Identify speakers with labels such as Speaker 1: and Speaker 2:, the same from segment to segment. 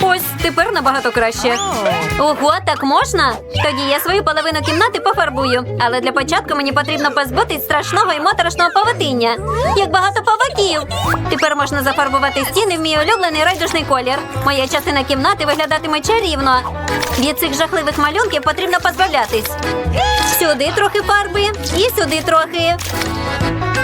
Speaker 1: Ось тепер набагато краще. Ого, так можна? Тоді я свою половину кімнати пофарбую. Але для початку мені потрібно позбутись страшного і моторошного павутиння. Як багато павуків. Тепер можна зафарбувати стіни в мій улюблений райдужний колір. Моя частина кімнати виглядатиме чарівно. Від цих жахливих малюнків потрібно позбавлятись. Сюди трохи фарби і сюди трохи.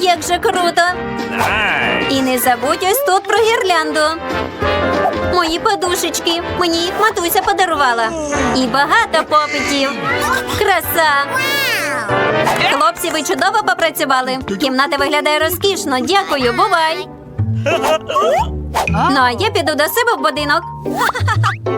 Speaker 1: Як же круто! І не забудь ось тут про гірлянду. Мої подушечки. Мені їх матуся подарувала. І багато попитів. Краса. Хлопці, ви чудово попрацювали. Кімната виглядає розкішно. Дякую, бувай. Ну, а я піду до себе в будинок.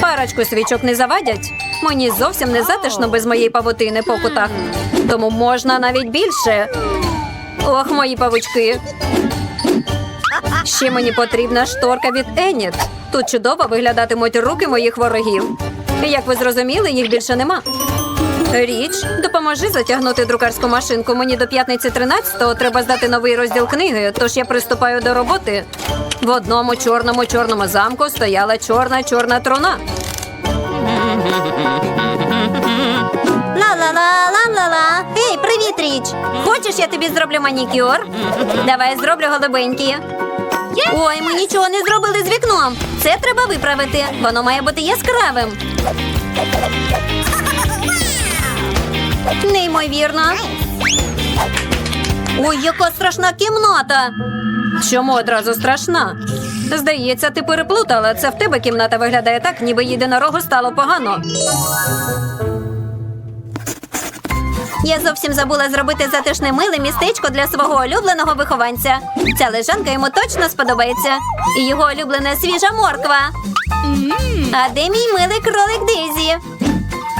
Speaker 1: Парочку свічок не завадять. Мені зовсім не затишно без моєї павутини по кутах. Тому можна навіть більше. Ох, мої павучки. Ще мені потрібна шторка від Еніт. Тут чудово виглядатимуть руки моїх ворогів. Як ви зрозуміли, їх більше нема. Річ, допоможи затягнути друкарську машинку. Мені до п'ятниці 13-го треба здати новий розділ книги, тож я приступаю до роботи. В одному чорному чорному замку стояла чорна чорна труна. Ла-ла-ла-ла-ла-ла. Ей, привіт, Річ! Хочеш, я тобі зроблю манікюр? Давай зроблю голубенькі. Ой, ми нічого не зробили з вікном. Це треба виправити. Воно має бути яскравим. Неймовірно. Ой, яка страшна кімната. Чому одразу страшна? Здається, ти переплутала. Це в тебе кімната виглядає так, ніби єдинорогу стало погано. Я зовсім забула зробити затишне миле містечко для свого улюбленого вихованця. Ця лежанка йому точно сподобається. І його улюблена свіжа морква. А де мій милий кролик Дезі?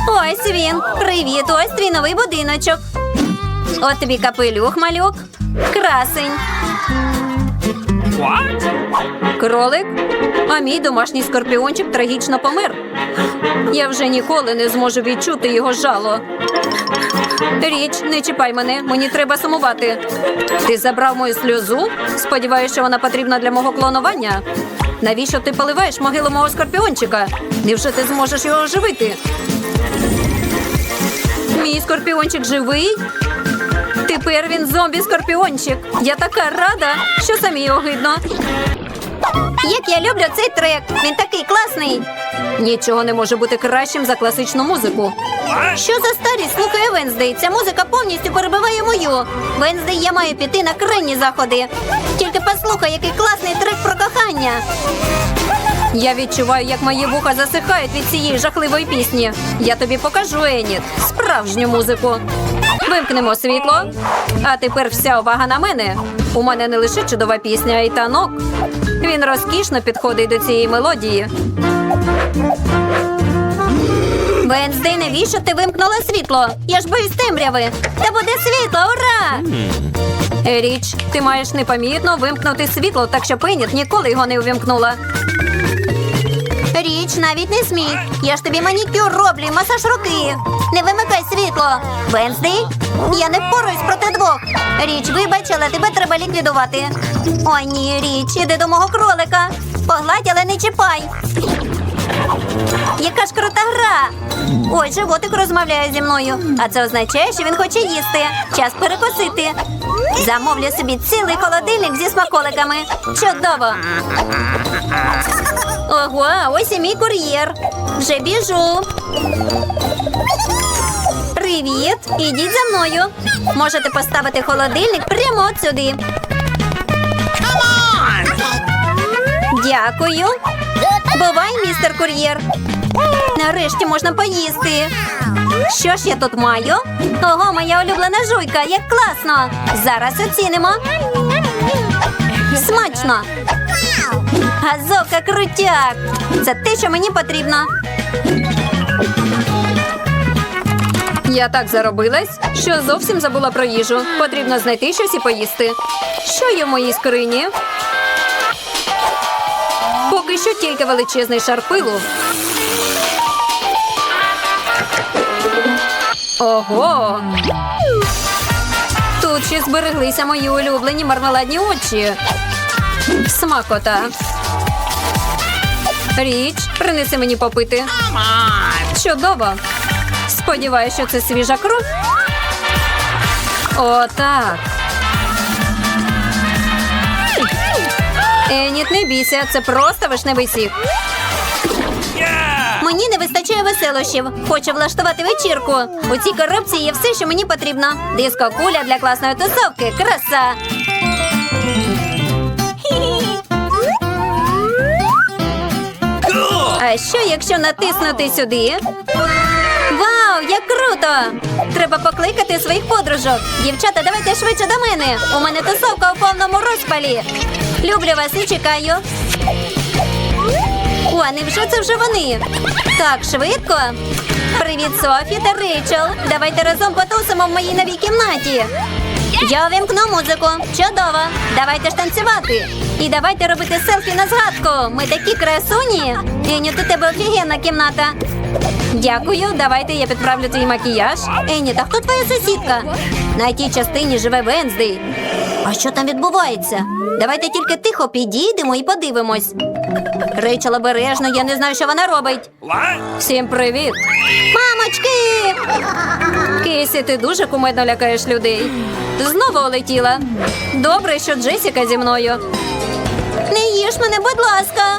Speaker 1: Ось він. Привіт, ось твій новий будиночок. От тобі капелюх, малюк. Красень. Кролик? А мій домашній скорпіончик трагічно помер. Я вже ніколи не зможу відчути його жало. Річ, не чіпай мене, мені треба сумувати. Ти забрав мою сльозу? Сподіваюся, що вона потрібна для мого клонування. Навіщо ти поливаєш могилу мого скорпіончика? Невже ти зможеш його оживити? Мій скорпіончик живий? Тепер він зомбі-скорпіончик. Я така рада, що самі огидно. Як я люблю цей трек. Він такий класний. Нічого не може бути кращим за класичну музику. Що за старість слухає Венздей? Ця музика повністю перебиває мою. Венздей, я маю піти на крайні заходи. Тільки послухай, який класний трек про кохання. Я відчуваю, як мої вуха засихають від цієї жахливої пісні. Я тобі покажу, Еніт, справжню музику. Вимкнемо світло. А тепер вся увага на мене. У мене не лише чудова пісня, а й танок. Він розкішно підходить до цієї мелодії. Венздей, навіщо ти вимкнула світло? Я ж боюсь темряви. Та буде світло, ура! Річ, ти маєш непомітно вимкнути світло, так що Пеніт ніколи його не увімкнула. Річ, навіть не смій. Я ж тобі манікюр роблю і масаж руки. Не вимикай світло. Венздей, я не впораюсь проти двох. Річ, вибач, але тебе треба ліквідувати. Ой, ні, річ, іди до мого кролика. Погладь, але не чіпай. Яка ж крута гра! Ой, животик розмовляє зі мною. А це означає, що він хоче їсти. Час перекусити. Замовлю собі цілий холодильник зі смаколиками. Чудово! Ого, ось і мій кур'єр. Вже біжу. Привіт! Ідіть за мною. Можете поставити холодильник прямо от сюди. Дякую. Бувай, містер кур'єр. Нарешті можна поїсти. Що ж я тут маю? Ого, моя улюблена жуйка, як класно! Зараз оцінимо. Смачно. Газовка крутяк. Це те, що мені потрібно. Я так заробилась, що зовсім забула про їжу. Потрібно знайти щось і поїсти. Що є в моїй скрині? Поки що тільки величезний шар пилу. Ого! Тут ще збереглися мої улюблені мармеладні очі. Смакота. Річ, принеси мені попити. Чудово. Сподіваюся, що це свіжа кров. Отак. Еніт, не бійся, це просто вишневий сік.
Speaker 2: Yeah!
Speaker 1: Мені не вистачає веселощів. Хочу влаштувати вечірку. У цій коробці є все, що мені потрібно. Диско куля для класної тусовки. Краса.
Speaker 2: Cool!
Speaker 1: А що, якщо натиснути сюди? Як круто! Треба покликати своїх подружок. Дівчата, давайте швидше до мене. У мене тусовка у повному розпалі. Люблю вас і чекаю. О, невже це вже вони? Так, швидко. Привіт, Софі та Рейчел. Давайте разом потусимо в моїй новій кімнаті. Я увімкну музику. Чудово. Давайте ж танцювати. І давайте робити селфі на згадку. Ми такі красуні. Еніт, у тебе офігенна кімната. Дякую, давайте я підправлю твій макіяж. Ені, та хто твоя сусідка? На тій частині живе Венздей. А що там відбувається? Давайте тільки тихо підійдемо і подивимось. Рейчел обережно, я не знаю, що вона робить. Всім привіт! Мамочки! Кейсі, ти дуже кумедно лякаєш людей. Знову улетіла. Добре, що Джесіка зі мною. Не їж мене, будь ласка.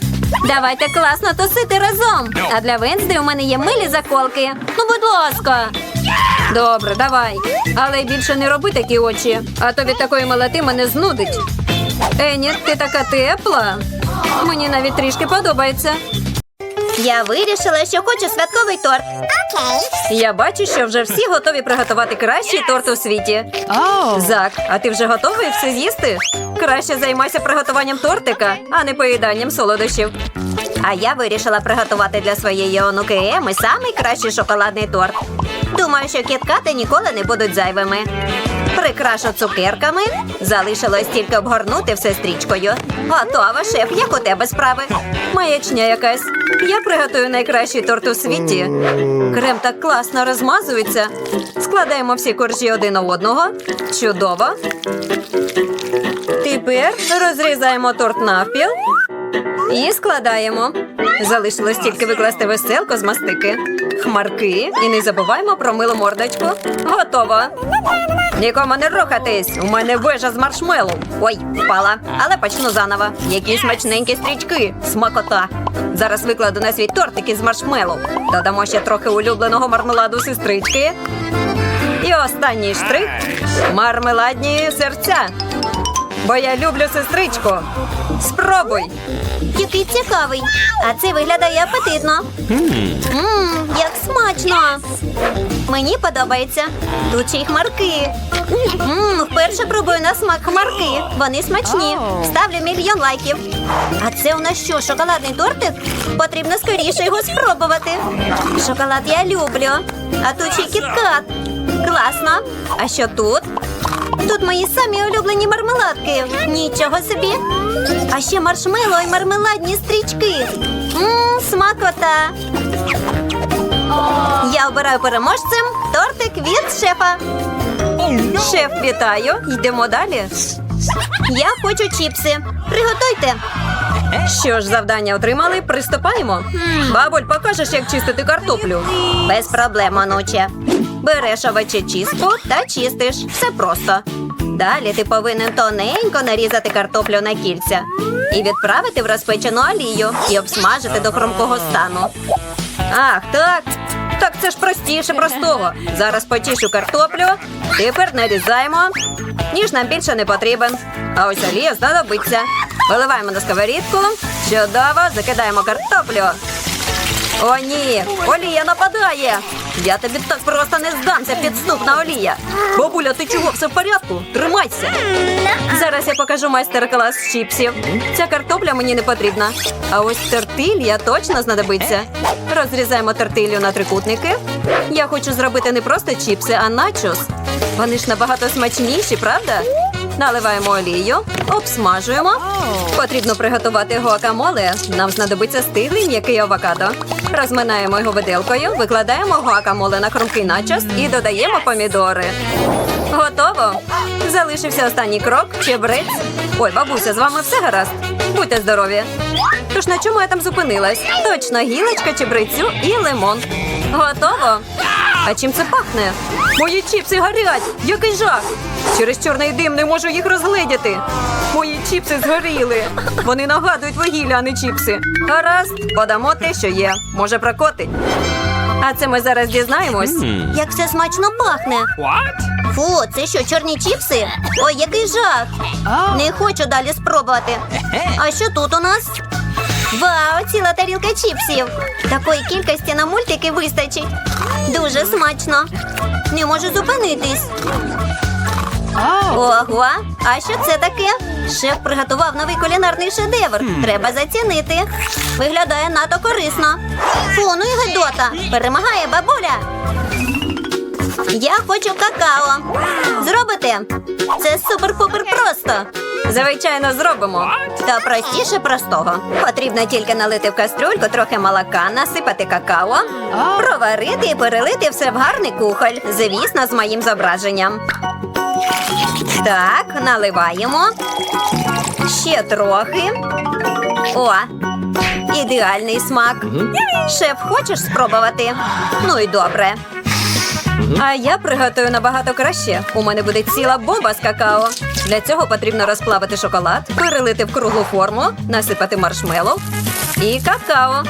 Speaker 1: Давайте класно тусити разом. А для Венсди у мене є милі заколки. Ну, будь ласка. Добре, давай. Але більше не роби такі очі, а то від такої молоти мене знудить. Ені, ти така тепла. Мені навіть трішки подобається. Я вирішила, що хочу святковий торт. Я бачу, що вже всі готові приготувати кращий торт у світі. Зак, а ти вже готовий все з'їсти? Краще займайся приготуванням тортика, а не поїданням солодощів. А я вирішила приготувати для своєї онуки Еми самий кращий шоколадний торт. Думаю, що кіткати ніколи не будуть зайвими. Прикрашу цукерками. Залишилось тільки обгорнути все стрічкою. Готово, шеф, як у тебе справи? Маячня якась. Я приготую найкращий торт у світі. Крем так класно розмазується. Складаємо всі коржі один у одного. Чудово. Тепер розрізаємо торт навпіл і складаємо. Залишилось тільки викласти веселку з мастики, хмарки і не забуваємо про милу мордочку. Готово. Нікому не рухатись. У мене вежа з маршмелу. Ой, впала. Але почну заново. Які смачненькі стрічки. Смакота. Зараз викладу на свій тортик із маршмелу. Додамо ще трохи улюбленого мармеладу сестрички. І останній штрих мармеладні серця. Бо я люблю сестричку. Спробуй. Який цікавий. А це виглядає апетитно. Мм, як смачно. Мені подобається. Тут ще й хмарки. Мм, вперше пробую на смак хмарки. Вони смачні. Ставлю мільйон лайків. А це у нас що, шоколадний тортик? Потрібно скоріше його спробувати. Шоколад я люблю. А тут ще кіткат. Класно. А що тут? Тут мої самі улюблені мармеладки. Нічого собі. А ще маршмело і мармеладні стрічки. Мм, смакота. Я обираю переможцем тортик від шефа. Шеф, вітаю. Йдемо далі. Я хочу чіпси. Приготуйте. Що ж, завдання отримали, приступаємо. Бабуль, покажеш, як чистити картоплю. Без проблем, онуче. Береш овочечистку та чистиш. Все просто. Далі ти повинен тоненько нарізати картоплю на кільця і відправити в розпечену олію і обсмажити до хромкого стану. Ах, так. Так це ж простіше простого. Зараз почищу картоплю. Тепер нарізаємо. Ніж нам більше не потрібен. А ось олія знадобиться. Виливаємо на сковорідку. Чудово, закидаємо картоплю. О, ні, олія нападає. Я тобі так просто не здамся, підступна олія. Бабуля, ти чого все в порядку? Тримайся. Зараз я покажу майстер-клас чіпсів. Ця картопля мені не потрібна. А ось тортилья точно знадобиться. Розрізаємо тортилью на трикутники. Я хочу зробити не просто чіпси, а начос. Вони ж набагато смачніші, правда? Наливаємо олію, обсмажуємо. Потрібно приготувати гуакамоле. Нам знадобиться стиглий м'який авокадо. Розминаємо його виделкою, викладаємо гуакамоле на хрумкий начос і додаємо помідори. Готово. Залишився останній крок чебрець. Ой, бабуся, з вами все гаразд. Будьте здорові. Тож на чому я там зупинилась? Точно гілочка чебрецю і лимон. Готово. А чим це пахне? Мої чіпси горять! Який жах! Через чорний дим не можу їх розгледіти. Мої чіпси згоріли. Вони нагадують вугілля, а не чіпси. Гаразд, подамо те, що є. Може, прокотить. А це ми зараз дізнаємось. Як все смачно пахне.
Speaker 2: What?
Speaker 1: Фу, це що, чорні чіпси? Ой, який жах! Не хочу далі спробувати. А що тут у нас? Вау, ціла тарілка чіпсів. Такої кількості на мультики вистачить. Дуже смачно. Не можу зупинитись. Ого, а що це таке? Шеф приготував новий кулінарний шедевр. Треба зацінити. Виглядає надто корисно. Фу, ну і гидота. Перемагає бабуля. Я хочу какао. Зробите? Це супер-пупер просто. Звичайно, зробимо. Та простіше простого. Потрібно тільки налити в кастрюльку трохи молока, насипати какао, проварити і перелити все в гарний кухоль. Звісно, з моїм зображенням. Так, наливаємо. Ще трохи. О, ідеальний смак. Шеф, хочеш спробувати? Ну і добре. А я приготую набагато краще. У мене буде ціла бомба з какао. Для цього потрібно розплавити шоколад, перелити в круглу форму, насипати маршмеллоу і какао.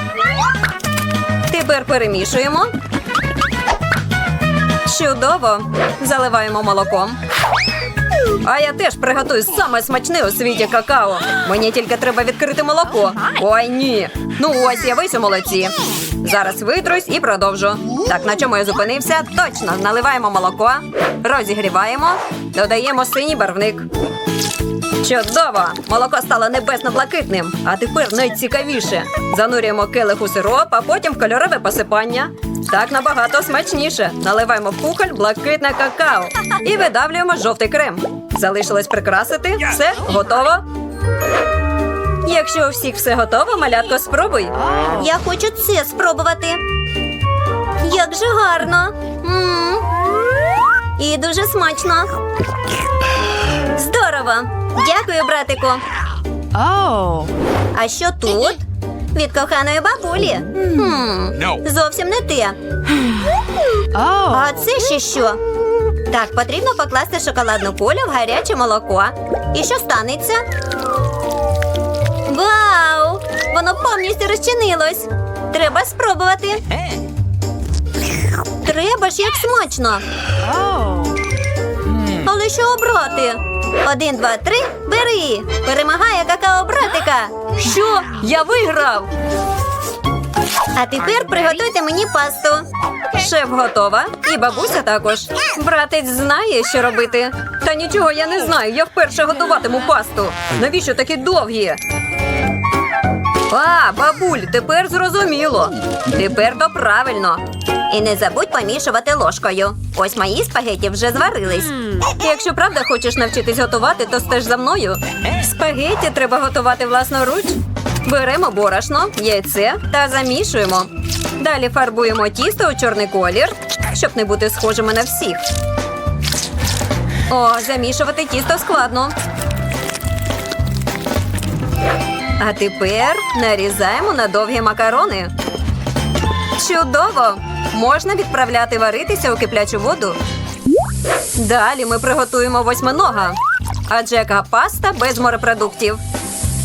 Speaker 1: Тепер перемішуємо. Чудово! Заливаємо молоком. А я теж приготую саме смачне у світі какао. Мені тільки треба відкрити молоко. Ой, ні. Ну ось я весь у молоці. Зараз витрусь і продовжу. Так, на чому я зупинився? Точно, наливаємо молоко, розігріваємо, додаємо синій барвник. Чудово! Молоко стало небесно-блакитним, а тепер найцікавіше. Занурюємо келих у сироп, а потім кольорове посипання. Так набагато смачніше. Наливаємо в кухоль блакитне какао і видавлюємо жовтий крем. Залишилось прикрасити. Все, готово. Якщо у всіх все готово, малятко, спробуй. Я хочу це спробувати. Як же гарно. м І дуже смачно. Здорово. Дякую, братику.
Speaker 3: Oh.
Speaker 1: А що тут? Від коханої бабулі. Хм,
Speaker 2: No.
Speaker 1: зовсім не те.
Speaker 3: Oh.
Speaker 1: А це ще що? Так, потрібно покласти шоколадну кулю в гаряче молоко. І що станеться? Вау! Воно повністю розчинилось. Треба спробувати. Треба ж як смачно. Але що обрати? Один, два, три, бери! Перемагає какао братика! Що? Я виграв! А тепер приготуйте мені пасту. Шеф готова, і бабуся також. Братець знає, що робити. Та нічого я не знаю. Я вперше готуватиму пасту. Навіщо такі довгі? А, бабуль, тепер зрозуміло. Тепер то правильно. І не забудь помішувати ложкою. Ось мої спагеті вже зварились. Якщо правда хочеш навчитись готувати, то стеж за мною. Спагеті треба готувати власноруч. Беремо борошно, яйце та замішуємо. Далі фарбуємо тісто у чорний колір, щоб не бути схожими на всіх. О, замішувати тісто складно. А тепер нарізаємо на довгі макарони. Чудово! Можна відправляти варитися у киплячу воду. Далі ми приготуємо восьминога. Адже яка паста без морепродуктів.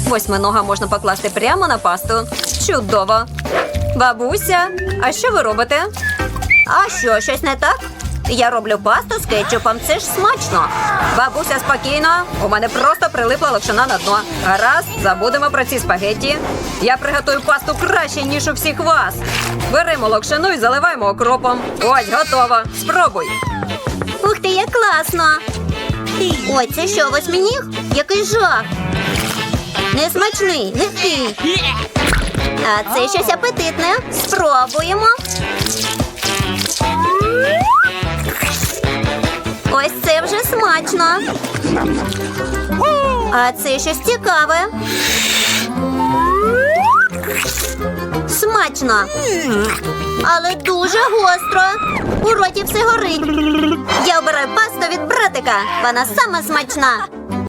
Speaker 1: Восьминога можна покласти прямо на пасту. Чудово! Бабуся, а що ви робите? А що, щось не так? Я роблю пасту з кетчупом, це ж смачно. Бабуся, спокійно. У мене просто прилипла локшина на дно. Гаразд, забудемо про ці спагетті. Я приготую пасту краще, ніж у всіх вас. Беремо локшину і заливаємо окропом. Ось, готово. Спробуй. Ух ти, як класно. Ой, це що, восьминіг? Який жах. Несмачний, легкий. А це щось апетитне. Спробуємо. Ось це вже смачно. А це щось цікаве. Смачно. Але дуже гостро. У роті все горить. Я обираю пасту від братика. Вона сама смачна.